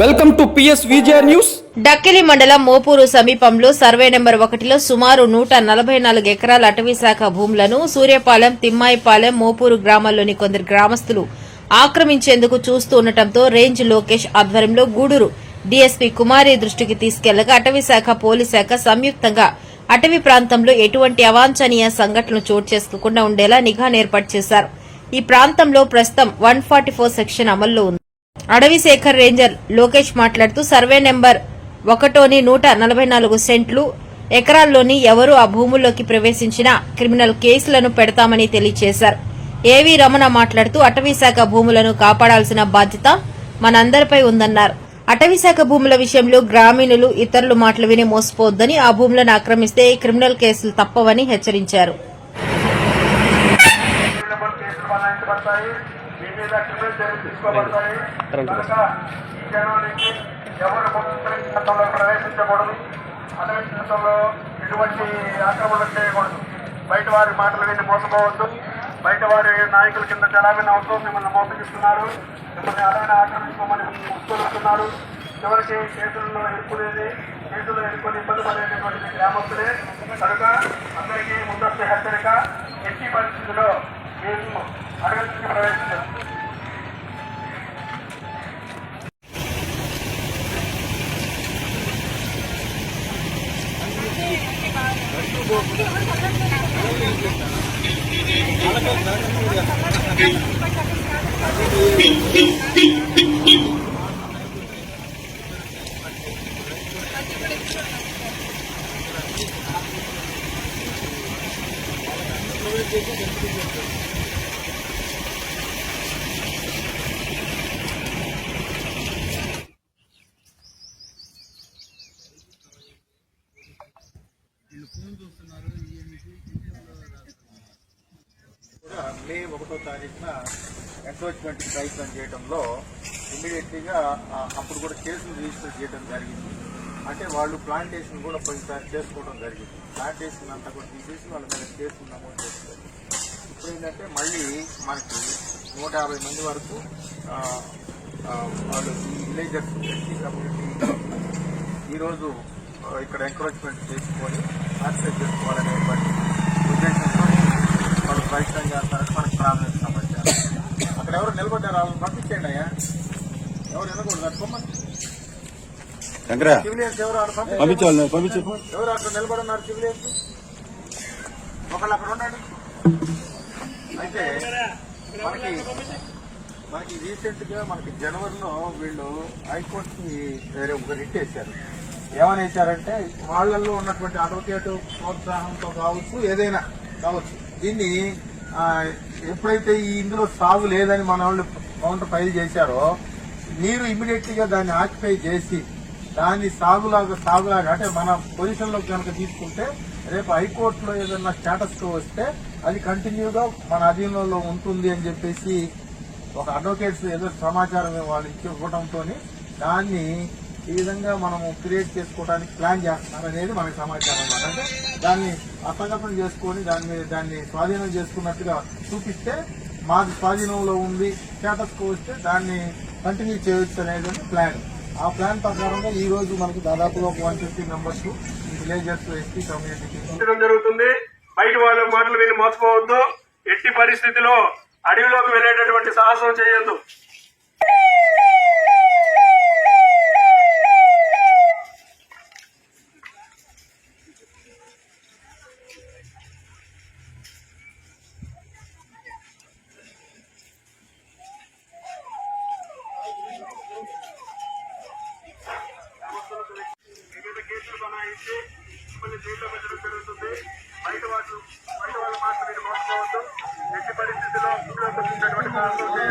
Welcome to PS Vijaya news. Dakkili మండలం మోపూరు సమీపంలో survey number ఒకటిలో సుమారు నూట నలభై నాలుగు ఎకరాల అటవీ శాఖ భూములను సూర్యపాలెం తిమ్మాయిపాలెం మోపూరు గ్రామాల్లోని కొందరు గ్రామస్తులు ఆక్రమించేందుకు చూస్తూ ఉండటంతో రేంజ్ లోకేష్ ఆధ్వర్యంలో గూడూరు డీఎస్పీ కుమారి దృష్టికి తీసుకెళ్ళగా అటవీ శాఖ పోలీస్ శాఖ సంయుక్తంగా అటవీ ప్రాంతంలో ఎటువంటి అవాంఛనీయ సంఘటనలు చోటు చేసుకోకుండా ఉండేలా నిఘా ఏర్పాటు చేశారు. ఈ ప్రాంతంలో ప్రస్తుతం వన్ ఫార్టీ ఫోర్ సెక్షన్ అమల్లో ఉంది. అడవి శేఖర్ రేంజర్ లోకేష్ మాట్లాడుతూ సర్వే నెంబర్ ఒకటోని నూట నలభై నాలుగు సెంట్లు ఎకరాల్లోని ఎవరు ఆ భూముల్లోకి ప్రవేశించినా క్రిమినల్ కేసులను పెడతామని తెలియజేశారు ఏవి రమణ మాట్లాడుతూ అటవీశాఖ భూములను కాపాడాల్సిన బాధ్యత మనందరిపై ఉందన్నారు. అటవీశాఖ భూముల విషయంలో గ్రామీణులు ఇతరులు మాటలు విని మోసపోవద్దని ఆ భూములను ఆక్రమిస్తే క్రిమినల్ కేసులు తప్పవని హెచ్చరించారు. మీద క్రిమినల్ చర్యలు తీసుకోబడతాయి కనుక ఈ జనం నుంచి ఎవరు ముఖ్య చట్టంలో ప్రవేశించకూడదు ఎటువంటి ఆక్రమణలు చేయకూడదు. బయట వారి మాటలు విని మోసపోవద్దు. బయట వారి నాయకుల కింద జలాభిన అవుతూ మిమ్మల్ని మోసగిస్తున్నారు. మిమ్మల్ని అడవిని ఆక్రమించుకోమని ముస్తున్నారు చివరికి కేసులలో ఎదుర్కొనేది కేసులో ఎదుర్కొని ఇబ్బంది పడేటటువంటి గ్రామస్తులే. కనుక అందరికీ ముందస్తు హెచ్చరిక ఎట్టి పరిస్థితుల్లో మేము అడవికి ప్రవేశించారు కూడా మే ఒకటో తారీఖున ఎంక్రోచ్మెంట్ ప్రయత్నం చేయడంలో ఇమీడియట్లీగా అప్పుడు కూడా కేసులు రిజిస్టర్ చేయడం జరిగింది. అంటే వాళ్ళు ప్లాంటేషన్ కూడా పోయినసారి చేసుకోవడం జరిగింది. ప్లాంటేషన్ అంతా కూడా తీసేసి వాళ్ళ మీద కేసులు నమోదు చేస్తారు. ఇప్పుడు ఏంటంటే మళ్ళీ మనకి నూట యాభై మంది వరకు వాళ్ళు ఈ విలేజర్స్ ఎస్టీ కమ్యూనిటీ ఈరోజు ఇక్కడ ఎంకరేజ్మెంట్ చేసుకొని యాక్సెస్ చేసుకోవాలనేటువంటి ప్రయత్నం చేస్తారని మనకు ప్రాబ్లం సమాచారం. అక్కడ ఎవరు నిలబడ్డారు? వాళ్ళని పంపించండి అయ్యా. ఎవరు వినకూడదు అట్టుకోమని శంకరా. సివిలియన్స్ ఎవరు ఆడ. పంపించాలి పంపించు. ఎవరు అక్కడ నిలబడున్నారు సివిలియన్స్? ఒకళ్ళు అక్కడ ఉండండి. అయితే మనకి మనకి రీసెంట్గా మనకి జనవరిలో వీళ్ళు హైకోర్టుకి వేరే ఒక రిట్ వేశారు. ఏమని వేశారంటే వాళ్ళల్లో ఉన్నటువంటి అడ్వకేట్ ప్రోత్సాహంతో కావచ్చు ఏదైనా కావచ్చు. దీన్ని ఎప్పుడైతే ఈ ఇందులో సాగు లేదని మన వాళ్ళు కౌంటర్ ఫైల్ చేశారో మీరు ఇమీడియట్లీగా దాన్ని ఆక్యుపై చేసి దాన్ని సాగులాగా సాగులాగా అంటే మన పొజిషన్లో కనుక తీసుకుంటే రేపు హైకోర్టులో ఏదైనా స్టేటస్ వస్తే అది కంటిన్యూగా మన అధీనంలో ఉంటుంది అని చెప్పేసి ఒక అడ్వకేట్స్ ఏదో సమాచారం వాళ్ళు ఇచ్చి ఇవ్వడంతో దాన్ని ఈ విధంగా మనము క్రియేట్ చేసుకోవడానికి ప్లాన్ చేస్తున్నారు అనేది మనకి సమాచారం అన్నమాట. అంటే దాన్ని అర్థగతం చేసుకొని దాన్ని దాన్ని స్వాధీనం చేసుకున్నట్టుగా చూపిస్తే మాది స్వాధీనంలో ఉంది స్టేటస్కు వస్తే దాన్ని కంటిన్యూ చేయొచ్చు అనేది ప్లాన్. ఆ ప్లాన్ ప్రకారంగా ఈ రోజు మనకు దాదాపుగా ఒక one fifty members villagers ST కమ్యూనిటీకి జరుగుతుంది. బయట వాళ్ళ మాటలు విని మోసపోవద్దు. ఎట్టి పరిస్థితిలో అడవిలోకి వెళ్ళేటటువంటి సాహసం చేయొద్దు. మిమ్మల్ని జైల్లో జరుగుతుంది బయట వాళ్ళు బయట వాళ్ళు మాటలు మీరు మోసపోవద్దు. ఎట్టి పరిస్థితుల్లో ఉన్నటువంటి వచ్చేటటువంటి చేయాలి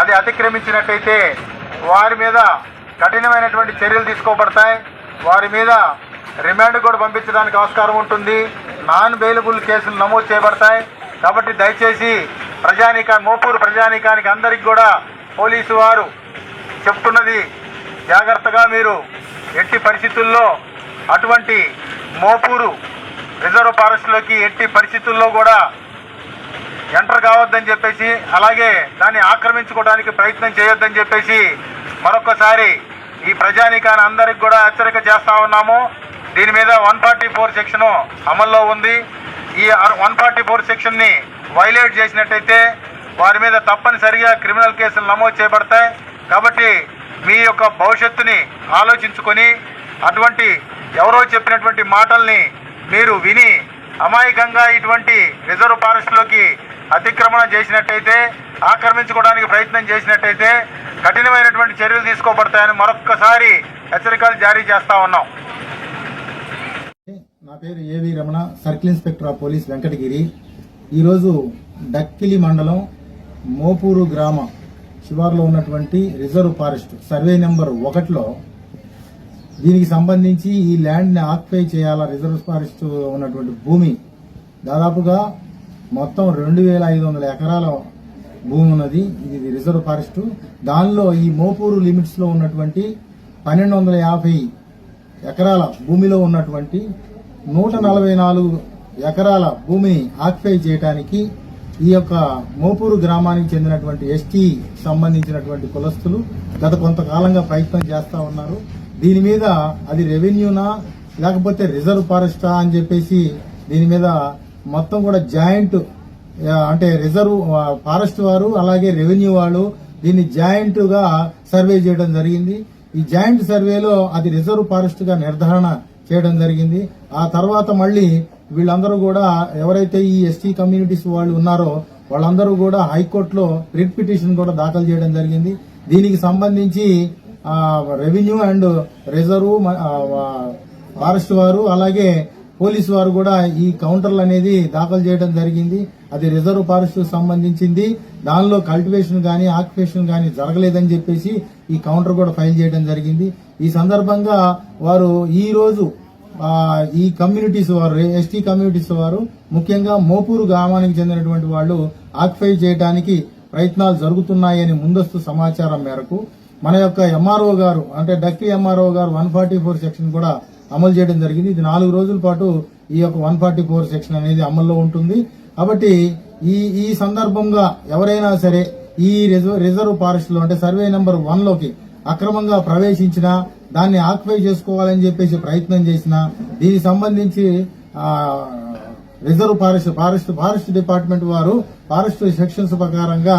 అది అతిక్రమించినట్టయితే వారి మీద కఠినమైనటువంటి చర్యలు తీసుకోబడతాయి. వారి మీద రిమాండ్ కూడా పంపించడానికి ఆస్కారం ఉంటుంది. నాన్ బెయిలబుల్ కేసులు నమోదు చేయబడతాయి. కాబట్టి దయచేసి ప్రజానిక మోపూరు ప్రజానికానికి అందరికి కూడా పోలీసు వారు చెప్తున్నది జాగ్రత్తగా మీరు ఎట్టి పరిస్థితుల్లో అటువంటి మోపూరు రిజర్వ్ ఫారెస్ట్లోకి ఎట్టి పరిస్థితుల్లో కూడా ఎంటర్ కావద్దని చెప్పేసి అలాగే దాన్ని ఆక్రమించుకోవడానికి ప్రయత్నం చేయొద్దని చెప్పేసి మరొకసారి ఈ ప్రజానీకాన్ని అందరికి కూడా హెచ్చరిక చేస్తా ఉన్నాము. దీని మీద వన్ ఫార్టీ ఫోర్ సెక్షన్ అమల్లో ఉంది. ఈ వన్ ఫార్టీ ఫోర్ సెక్షన్ని వైలేట్ చేసినట్టయితే వారి మీద తప్పనిసరిగా క్రిమినల్ కేసులు నమోదు చేయబడతాయి కాబట్టి మీ యొక్క భవిష్యత్తుని ఆలోచించుకొని అటువంటి ఎవరో చెప్పినటువంటి మాటల్ని మీరు విని అమాయకంగా ఇటువంటి రిజర్వ్ ఫారెస్ట్లోకి అతిక్రమణ చేసినట్టయితే ఆక్రమించుకోవడానికి ప్రయత్నం చేసినట్టయితే కఠినమైనటువంటి చర్యలు తీసుకోబడతాయని మరొక్కసారి హెచ్చరికలు జారీ చేస్తా ఉన్నాం. నా పేరు AV Ramana circle inspector of police Venkatagiri. ఈరోజు డక్కిలి మండలం మోపూరు గ్రామ శివార్లో ఉన్నటువంటి రిజర్వ్ ఫారెస్ట్ సర్వే నెంబర్ ఒకటిలో దీనికి సంబంధించి ఈ ల్యాండ్ని ఆక్యుపై చేయాలా రిజర్వ్ ఫారెస్ట్ ఉన్నటువంటి భూమి దాదాపుగా మొత్తం రెండు వేల ఐదు వందల ఎకరాల భూమి ఉన్నది. ఇది రిజర్వ్ ఫారెస్ట్. దానిలో ఈ మోపూరు లిమిట్స్లో ఉన్నటువంటి పన్నెండు వందల యాభై ఎకరాల భూమిలో ఉన్నటువంటి నూట నలభై నాలుగు ఎకరాల భూమిని ఆక్యుపై చేయడానికి ఈ యొక్క మోపూరు గ్రామానికి చెందినటువంటి ఎస్టీ సంబంధించినటువంటి కులస్తులు గత కొంతకాలంగా ప్రయత్నం చేస్తూ ఉన్నారు. దీని మీద అది రెవెన్యూనా లేకపోతే రిజర్వ్ ఫారెస్టా అని చెప్పేసి దీని మీద మొత్తం కూడా జాయింట్ అంటే రిజర్వ్ ఫారెస్ట్ వారు అలాగే రెవెన్యూ వాళ్ళు దీన్ని జాయింట్గా సర్వే చేయడం జరిగింది. ఈ జాయింట్ సర్వేలో అది రిజర్వ్ ఫారెస్ట్గా నిర్ధారణ చేయడం జరిగింది. ఆ తర్వాత మళ్ళీ వీళ్ళందరూ కూడా ఎవరైతే ఈ ఎస్టీ కమ్యూనిటీస్ వాళ్ళు ఉన్నారో వాళ్ళందరూ కూడా హైకోర్టులో రిట్ పిటిషన్ కూడా దాఖలు చేయడం జరిగింది. దీనికి సంబంధించి రెవెన్యూ అండ్ రిజర్వ్ ఫారెస్ట్ వారు అలాగే పోలీసు వారు కూడా ఈ కౌంటర్లు అనేది దాఖలు చేయడం జరిగింది. అది రిజర్వ్ ఫారెస్ట్ సంబంధించింది. దానిలో కల్టివేషన్ కానీ ఆక్యుపేషన్ కానీ జరగలేదని చెప్పేసి ఈ కౌంటర్ కూడా ఫైల్ చేయడం జరిగింది. ఈ సందర్భంగా వారు ఈ రోజు ఈ కమ్యూనిటీస్ వారు ఎస్టీ కమ్యూనిటీస్ వారు ముఖ్యంగా మోపూరు గ్రామానికి చెందినటువంటి వాళ్ళు ఆక్యుపై చేయడానికి ప్రయత్నాలు జరుగుతున్నాయని ముందస్తు సమాచారం మేరకు మన యొక్క ఎంఆర్ఓ గారు అంటే డక్కి ఎంఆర్ఓ గారు వన్ ఫార్టీ ఫోర్ సెక్షన్ కూడా అమలు చేయడం జరిగింది. ఇది నాలుగు రోజుల పాటు ఈ యొక్క వన్ ఫార్టీ ఫోర్ సెక్షన్ అనేది అమల్లో ఉంటుంది. కాబట్టి ఈ ఈ సందర్భంగా ఎవరైనా సరే ఈ రిజర్వ్ రిజర్వ్ ఫారెస్ట్లో అంటే సర్వే నెంబర్ వన్లోకి అక్రమంగా ప్రవేశించినా దాన్ని ఆక్యుపై చేసుకోవాలని చెప్పేసి ప్రయత్నం చేసినా దీనికి సంబంధించి reserve forest forest forest department వారు ఫారెస్ట్ సెక్షన్స్ ప్రకారంగా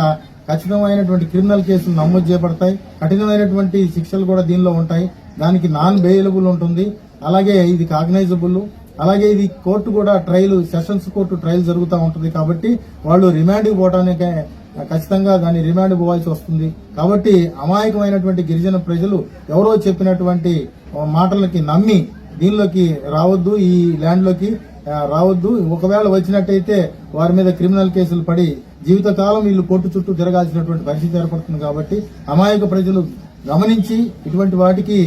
ఖచ్చితమైనటువంటి క్రిమినల్ కేసులు నమోదు చేయబడతాయి. కఠినమైనటువంటి శిక్షలు కూడా దీనిలో ఉంటాయి. దానికి నాన్ బెయిలబుల్ ఉంటుంది. అలాగే ఇది కాగ్నైజబుల్. అలాగే ఇది కోర్టు కూడా ట్రయల్ సెషన్స్ కోర్టు ట్రయల్ జరుగుతూ ఉంటుంది కాబట్టి వాళ్ళు రిమాండ్ పోవడానికి ఖచ్చితంగా దాన్ని రిమాండ్ పోవాల్సి వస్తుంది. కాబట్టి అమాయకమైనటువంటి గిరిజన ప్రజలు ఎవరో చెప్పినటువంటి మాటలకి నమ్మి దీనిలోకి రావద్దు ఈ ల్యాండ్లోకి రావద్దు. ఒకవేళ వచ్చినట్టయితే వారి మీద క్రిమినల్ కేసులు పడి జీవితకాలం వీళ్ళు కోర్టు చుట్టూ తిరగాల్సినటువంటి పరిస్థితి ఏర్పడుతుంది కాబట్టి అమాయక ప్రజలు గమనించి ఇటువంటి వాటికి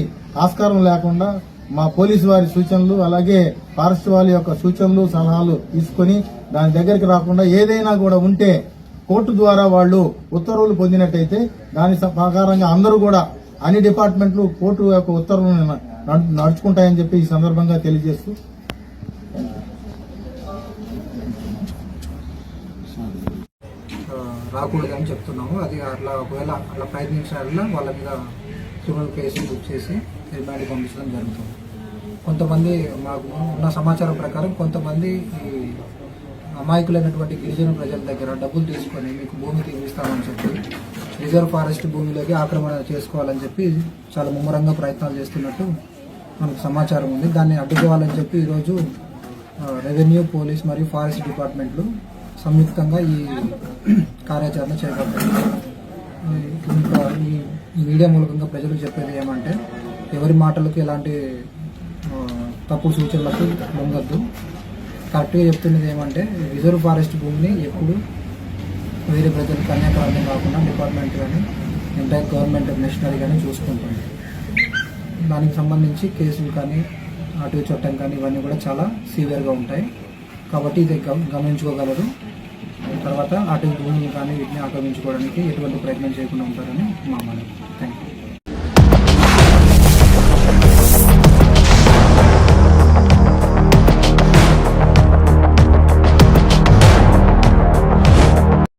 ఆస్కారం లేకుండా మా పోలీసు వారి సూచనలు అలాగే ఫారెస్ట్ వాళ్ళ యొక్క సూచనలు సలహాలు తీసుకొని దాని దగ్గరికి రాకుండా ఏదైనా కూడా ఉంటే కోర్టు ద్వారా వాళ్ళు ఉత్తర్వులు పొందినట్టయితే దాని ప్రకారంగా అందరూ కూడా అన్ని డిపార్ట్మెంట్లు కోర్టు యొక్క ఉత్తర్వులను నడు- నడుచుకుంటాయని చెప్పి ఈ సందర్భంగా తెలియజేస్తూ. ఆ, రాకూడదని చెప్తున్నాము. అది అట్లా ఒకవేళ అట్లా ప్రయత్నించిన వాళ్ళ మీద క్రిమినల్ కేసులు బుక్ చేసి రిమాండ్ పంపించడం జరుగుతుంది. కొంతమంది మాకు ఉన్న సమాచారం ప్రకారం కొంతమంది ఈ అమాయకులైనటువంటి గిరిజన ప్రజల దగ్గర డబ్బులు తీసుకొని మీకు భూమి తీపిస్తామని చెప్పి రిజర్వ్ ఫారెస్ట్ భూమిలోకి ఆక్రమణ చేసుకోవాలని చెప్పి చాలా ముమ్మరంగా ప్రయత్నాలు చేస్తున్నట్టు మనకు సమాచారం ఉంది. దాన్ని అడ్డుకోవాలని చెప్పి ఈరోజు రెవెన్యూ పోలీస్ మరియు ఫారెస్ట్ డిపార్ట్మెంట్లు సంయుక్తంగా ఈ కార్యాచరణ చేపట్టారు. ఇంకా ఈ మీడియా మూలకంగా ప్రజలకు చెప్పేది ఏమంటే ఎవరి మాటలకు ఎలాంటి తప్పు తప్పుడు సూచనలకు లొంగద్దు కరెక్ట్గా చెప్తున్నది ఏమంటే రిజర్వ్ ఫారెస్ట్ భూమిని ఎప్పుడు వేరే ప్రజలు అన్యాకరాన్ని కాకుండా డిపార్ట్మెంట్ కానీ ఎంటైర్ గవర్నమెంట్ మిషనరీ కానీ చూసుకుంటుంది. దానికి సంబంధించి కేసులు కానీ అటు చట్టం కానీ ఇవన్నీ కూడా చాలా సీవియర్గా ఉంటాయి. కాబట్టి ఇది గమనించుకోగలరు. తర్వాత అటు భూములు కానీ వీటిని ఆక్రమించుకోవడానికి ఎటువంటి ప్రయత్నం చేయకుండా ఉంటారని మా మనం థ్యాంక్ యూ